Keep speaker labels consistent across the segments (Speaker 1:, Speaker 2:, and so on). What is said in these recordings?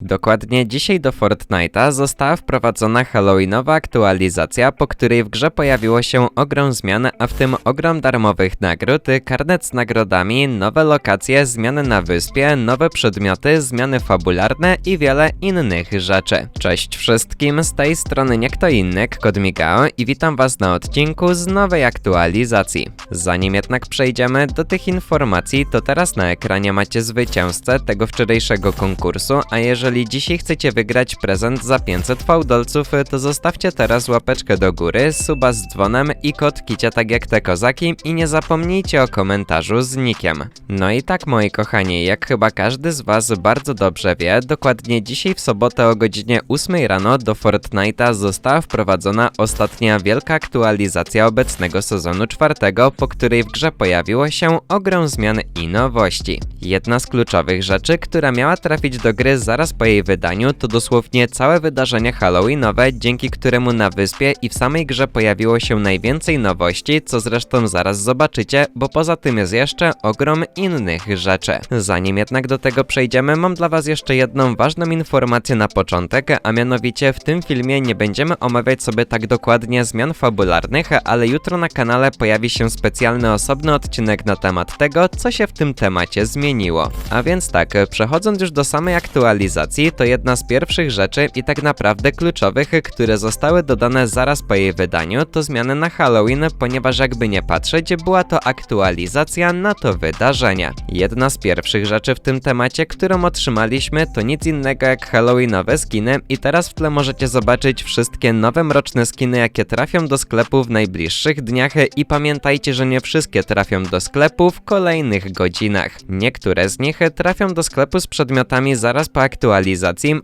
Speaker 1: Dokładnie dzisiaj do Fortnite'a została wprowadzona halloweenowa aktualizacja, po której w grze pojawiło się ogrom zmian, a w tym ogrom darmowych nagród, karnet z nagrodami, nowe lokacje, zmiany na wyspie, nowe przedmioty, zmiany fabularne i wiele innych rzeczy. Cześć wszystkim, z tej strony nie kto inny, Kod Migao i witam was na odcinku z nowej aktualizacji. Zanim jednak przejdziemy do tych informacji, to teraz na ekranie macie zwycięzcę tego wczorajszego konkursu, a jeżeli dzisiaj chcecie wygrać prezent za 500 fałdolców, to zostawcie teraz łapeczkę do góry, suba z dzwonem i kod kicia tak jak te kozaki i nie zapomnijcie o komentarzu z nikiem. No i tak moi kochani, jak chyba każdy z was bardzo dobrze wie, dokładnie dzisiaj w sobotę o godzinie 8 rano do Fortnite'a została wprowadzona ostatnia wielka aktualizacja obecnego sezonu czwartego, po której w grze pojawiło się ogrom zmian i nowości. Jedna z kluczowych rzeczy, która miała trafić do gry zaraz po jej wydaniu, to dosłownie całe wydarzenie Halloweenowe, dzięki któremu na wyspie i w samej grze pojawiło się najwięcej nowości, co zresztą zaraz zobaczycie, bo poza tym jest jeszcze ogrom innych rzeczy. Zanim jednak do tego przejdziemy, mam dla was jeszcze jedną ważną informację na początek, a mianowicie w tym filmie nie będziemy omawiać sobie tak dokładnie zmian fabularnych, ale jutro na kanale pojawi się specjalny osobny odcinek na temat tego, co się w tym temacie zmieniło. A więc tak, przechodząc już do samej aktualizacji, to jedna z pierwszych rzeczy i tak naprawdę kluczowych, które zostały dodane zaraz po jej wydaniu, to zmiany na Halloween, ponieważ jakby nie patrzeć, była to aktualizacja na to wydarzenie. Jedna z pierwszych rzeczy w tym temacie, którą otrzymaliśmy, to nic innego jak Halloweenowe skiny i teraz w tle możecie zobaczyć wszystkie nowe mroczne skiny, jakie trafią do sklepu w najbliższych dniach i pamiętajcie, że nie wszystkie trafią do sklepu w kolejnych godzinach. Niektóre z nich trafią do sklepu z przedmiotami zaraz po aktualizacji,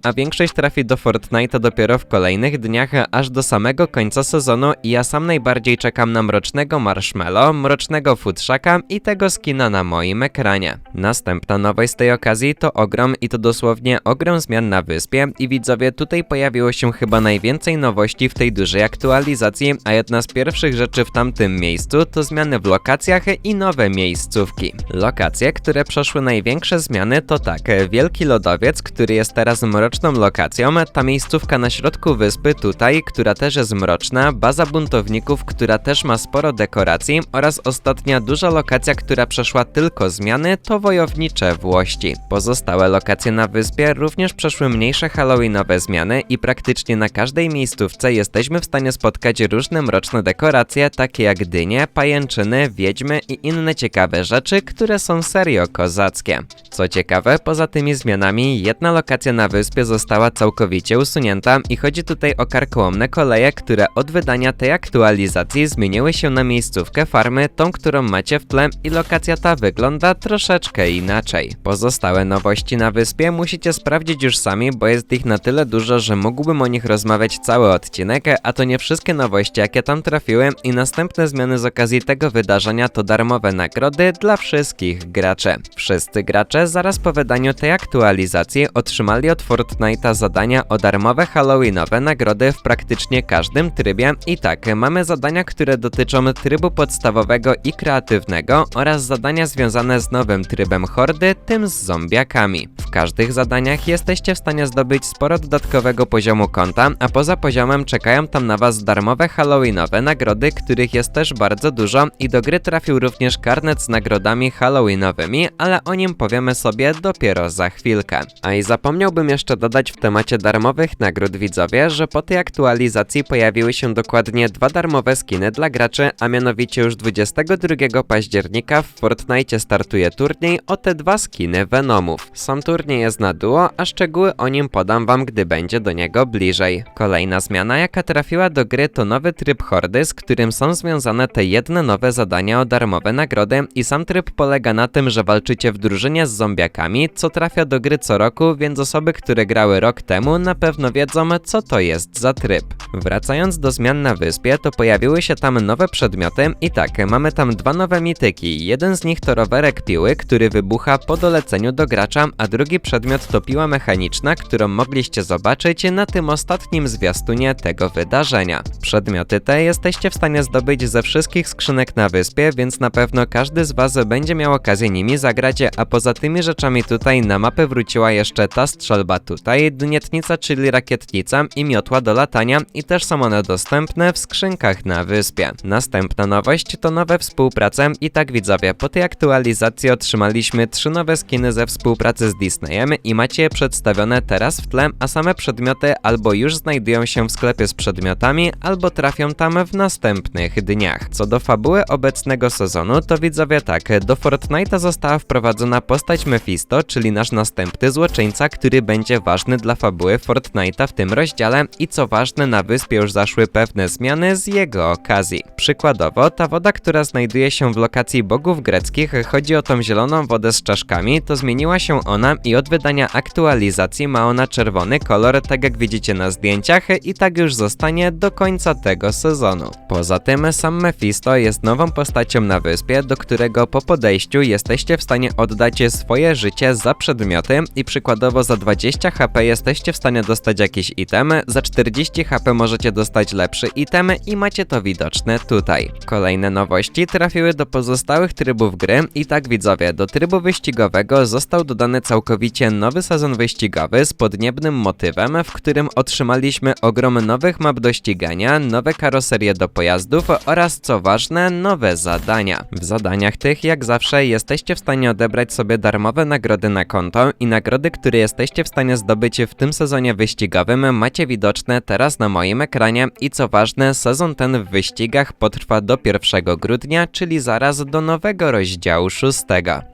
Speaker 1: a większość trafi do Fortnite'a dopiero w kolejnych dniach, aż do samego końca sezonu i ja sam najbardziej czekam na mrocznego marshmallow, mrocznego futrzaka i tego skina na moim ekranie. Następna nowość z tej okazji to ogrom i to dosłownie ogrom zmian na wyspie i widzowie tutaj pojawiło się chyba najwięcej nowości w tej dużej aktualizacji, a jedna z pierwszych rzeczy w tamtym miejscu to zmiany w lokacjach i nowe miejscówki. Lokacje, które przeszły największe zmiany to tak, Wielki Lodowiec, który jest teraz mroczną lokacją, ta miejscówka na środku wyspy tutaj, która też jest mroczna, baza buntowników, która też ma sporo dekoracji oraz ostatnia duża lokacja, która przeszła tylko zmiany, to wojownicze Włości. Pozostałe lokacje na wyspie również przeszły mniejsze halloweenowe zmiany i praktycznie na każdej miejscówce jesteśmy w stanie spotkać różne mroczne dekoracje, takie jak dynie, pajęczyny, wiedźmy i inne ciekawe rzeczy, które są serio kozackie. Co ciekawe, poza tymi zmianami, jedna lokacja na wyspie została całkowicie usunięta i chodzi tutaj o karkołomne koleje, które od wydania tej aktualizacji zmieniły się na miejscówkę farmy, tą, którą macie w tle i lokacja ta wygląda troszeczkę inaczej. Pozostałe nowości na wyspie musicie sprawdzić już sami, bo jest ich na tyle dużo, że mógłbym o nich rozmawiać cały odcinek, a to nie wszystkie nowości, jakie tam trafiły i następne zmiany z okazji tego wydarzenia to darmowe nagrody dla wszystkich graczy. Wszyscy gracze zaraz po wydaniu tej aktualizacji otrzymali od Fortnite'a zadania o darmowe halloweenowe nagrody w praktycznie każdym trybie i tak, mamy zadania, które dotyczą trybu podstawowego i kreatywnego oraz zadania związane z nowym trybem hordy, tym z zombiakami. W każdych zadaniach jesteście w stanie zdobyć sporo dodatkowego poziomu konta, a poza poziomem czekają tam na was darmowe halloweenowe nagrody, których jest też bardzo dużo i do gry trafił również karnet z nagrodami halloweenowymi, ale o nim powiemy sobie dopiero za chwilkę. A i zapomniałbym jeszcze dodać w temacie darmowych nagród widzowie, że po tej aktualizacji pojawiły się dokładnie dwa darmowe skiny dla graczy, a mianowicie już 22 października w Fortnite startuje turniej o te dwa skiny Venomów. Sam turniej jest na duo, a szczegóły o nim podam wam, gdy będzie do niego bliżej. Kolejna zmiana, jaka trafiła do gry, to nowy tryb hordy, z którym są związane te jedne nowe zadania o darmowe nagrody i sam tryb polega na tym, że walczycie w drużynie z zombiakami, co trafia do gry co roku, więc osoby, które grały rok temu na pewno wiedzą, co to jest za tryb. Wracając do zmian na wyspie, to pojawiły się tam nowe przedmioty i tak, mamy tam dwa nowe mityki. Jeden z nich to rowerek piły, który wybucha po doleceniu do gracza, a drugi przedmiot to piła mechaniczna, którą mogliście zobaczyć na tym ostatnim zwiastunie tego wydarzenia. Przedmioty te jesteście w stanie zdobyć ze wszystkich skrzynek na wyspie, więc na pewno każdy z was będzie miał okazję nimi zagrać, a poza tymi rzeczami tutaj na mapę wróciła jeszcze ta strzelba, tutaj, dnietnica, czyli rakietnica i miotła do latania i też są one dostępne w skrzynkach na wyspie. Następna nowość to nowe współprace i tak widzowie, po tej aktualizacji otrzymaliśmy trzy nowe skiny ze współpracy z Disneyem i macie je przedstawione teraz w tle, a same przedmioty albo już znajdują się w sklepie z przedmiotami, albo trafią tam w następnych dniach. Co do fabuły obecnego sezonu, to widzowie tak, do Fortnite'a została wprowadzona postać Mephisto, czyli nasz następny złoczyńca, który będzie ważny dla fabuły Fortnite'a w tym rozdziale i co ważne, na wyspie już zaszły pewne zmiany z jego okazji. Przykładowo, ta woda, która znajduje się w lokacji bogów greckich, chodzi o tą zieloną wodę z czaszkami, to zmieniła się ona i od wydania aktualizacji ma ona czerwony kolor, tak jak widzicie na zdjęciach i tak już zostanie do końca tego sezonu. Poza tym, sam Mephisto jest nową postacią na wyspie, do którego po podejściu jesteście w stanie oddać swoje życie za przedmioty i przykładowo za 20 HP jesteście w stanie dostać jakiś item, za 40 HP możecie dostać lepszy item i macie to widoczne tutaj. Kolejne nowości trafiły do pozostałych trybów gry i tak widzowie, do trybu wyścigowego został dodany całkowicie nowy sezon wyścigowy z podniebnym motywem, w którym otrzymaliśmy ogrom nowych map do ścigania, nowe karoserie do pojazdów oraz co ważne, nowe zadania. W zadaniach tych, jak zawsze, jesteście w stanie odebrać sobie darmowe nagrody na konto i nagrody, które jesteście w stanie zdobyć w tym sezonie wyścigowym macie widoczne teraz na moim ekranie i co ważne, sezon ten w wyścigach potrwa do 1 grudnia, czyli zaraz do nowego rozdziału 6.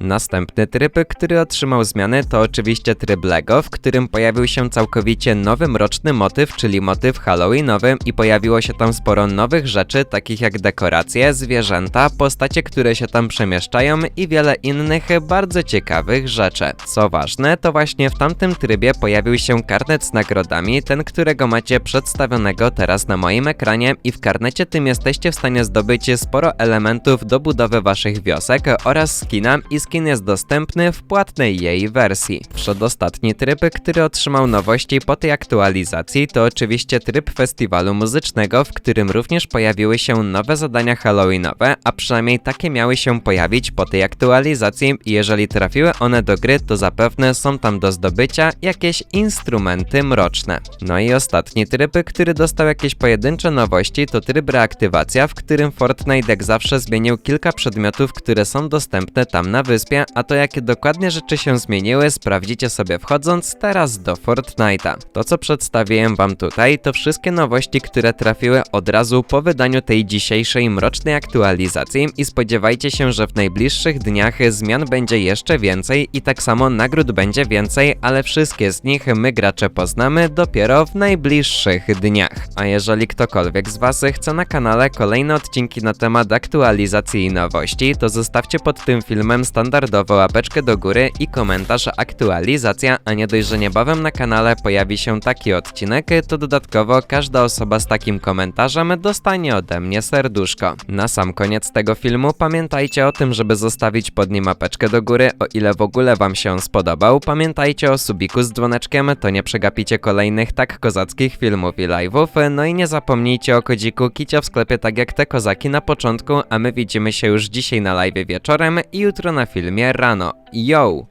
Speaker 1: Następny tryb, który otrzymał zmiany to oczywiście tryb LEGO, w którym pojawił się całkowicie nowy mroczny motyw, czyli motyw halloweenowy i pojawiło się tam sporo nowych rzeczy, takich jak dekoracje, zwierzęta, postacie, które się tam przemieszczają i wiele innych bardzo ciekawych rzeczy. Co ważne, to właśnie w tamtym trybie pojawił się karnet z nagrodami, ten, którego macie przedstawionego teraz na moim ekranie i w karnecie tym jesteście w stanie zdobyć sporo elementów do budowy waszych wiosek oraz skina i skin jest dostępny w płatnej jej wersji. Przedostatni tryb, który otrzymał nowości po tej aktualizacji to oczywiście tryb festiwalu muzycznego, w którym również pojawiły się nowe zadania halloweenowe, a przynajmniej takie miały się pojawić po tej aktualizacji i jeżeli trafiły one do gry, to zapewne są tam do zdobycia jakieś instrumenty mroczne. No i ostatni tryb, który dostał jakieś pojedyncze nowości, to tryb reaktywacja, w którym Fortnite jak zawsze zmienił kilka przedmiotów, które są dostępne tam na wyspie, a to jakie dokładnie rzeczy się zmieniły, sprawdzicie sobie wchodząc teraz do Fortnite'a. To co przedstawiłem wam tutaj, to wszystkie nowości, które trafiły od razu po wydaniu tej dzisiejszej mrocznej aktualizacji i spodziewajcie się, że w najbliższych dniach zmian będzie jeszcze więcej i tak samo nagród będzie więcej, ale wszystkie z nich my gracze poznamy dopiero w najbliższych dniach. A jeżeli ktokolwiek z was chce na kanale kolejne odcinki na temat aktualizacji i nowości, to zostawcie pod tym filmem standardowo łapeczkę do góry i komentarz aktualizacja, a nie dość, że niebawem na kanale pojawi się taki odcinek, to dodatkowo każda osoba z takim komentarzem dostanie ode mnie serduszko. Na sam koniec tego filmu pamiętajcie o tym, żeby zostawić pod nim łapeczkę do góry, o ile w ogóle wam się spodobał. Pamiętajcie o subiku z dzwoneczkiem, to nie przegapicie kolejnych tak kozackich filmów i live'ów. No i nie zapomnijcie o kodziku Kicia w sklepie tak jak te kozaki na początku, a my widzimy się już dzisiaj na live wieczorem i jutro na filmie rano. Yo!